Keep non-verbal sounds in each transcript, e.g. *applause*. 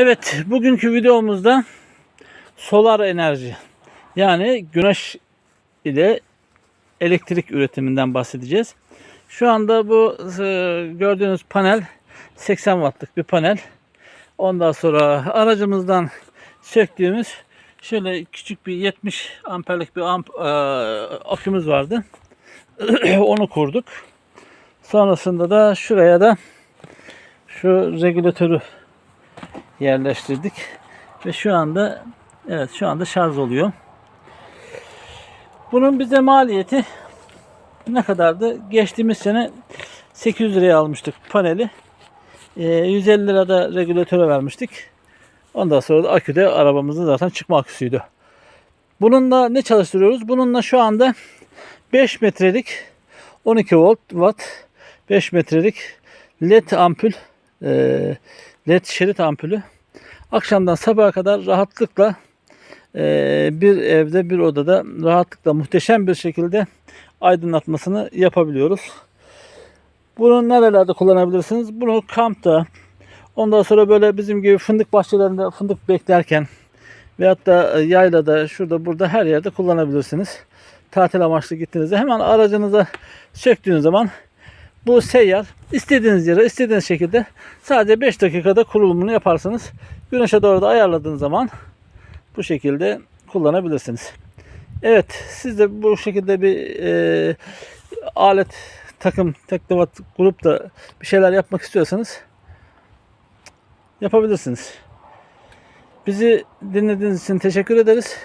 Evet, bugünkü videomuzda solar enerji yani güneş ile elektrik üretiminden bahsedeceğiz. Şu anda bu e, gördüğünüz panel 80 wattlık bir panel. Ondan sonra aracımızdan söktüğümüz şöyle küçük bir 70 amperlik bir amp e, akümüz vardı. *clears throat* Onu kurduk. Sonrasında da şuraya da şu regülatörü yerleştirdik. Ve şu anda evet şu anda şarj oluyor. Bunun bize maliyeti ne kadardı? Geçtiğimiz sene 800 liraya almıştık paneli. Ee, 150 lira da regülatöre vermiştik. Ondan sonra da akü de arabamızın zaten çıkma aküsüydü. Bununla ne çalıştırıyoruz? Bununla şu anda 5 metrelik 12 volt watt 5 metrelik led ampul e, led şerit ampulü akşamdan sabaha kadar rahatlıkla e, bir evde bir odada rahatlıkla muhteşem bir şekilde aydınlatmasını yapabiliyoruz. Bunu nerelerde kullanabilirsiniz? Bunu kampta ondan sonra böyle bizim gibi fındık bahçelerinde fındık beklerken veyahut da yaylada şurada burada her yerde kullanabilirsiniz. Tatil amaçlı gittiğinizde hemen aracınıza söktüğünüz zaman bu seyyar istediğiniz yere istediğiniz şekilde sadece 5 dakikada kurulumunu yaparsınız. Güneşe doğru da ayarladığınız zaman bu şekilde kullanabilirsiniz. Evet siz de bu şekilde bir e, alet takım teknovat grup da bir şeyler yapmak istiyorsanız yapabilirsiniz. Bizi dinlediğiniz için teşekkür ederiz.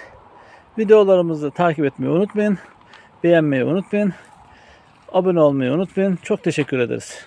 Videolarımızı takip etmeyi unutmayın. Beğenmeyi unutmayın. Abone olmayı unutmayın. Çok teşekkür ederiz.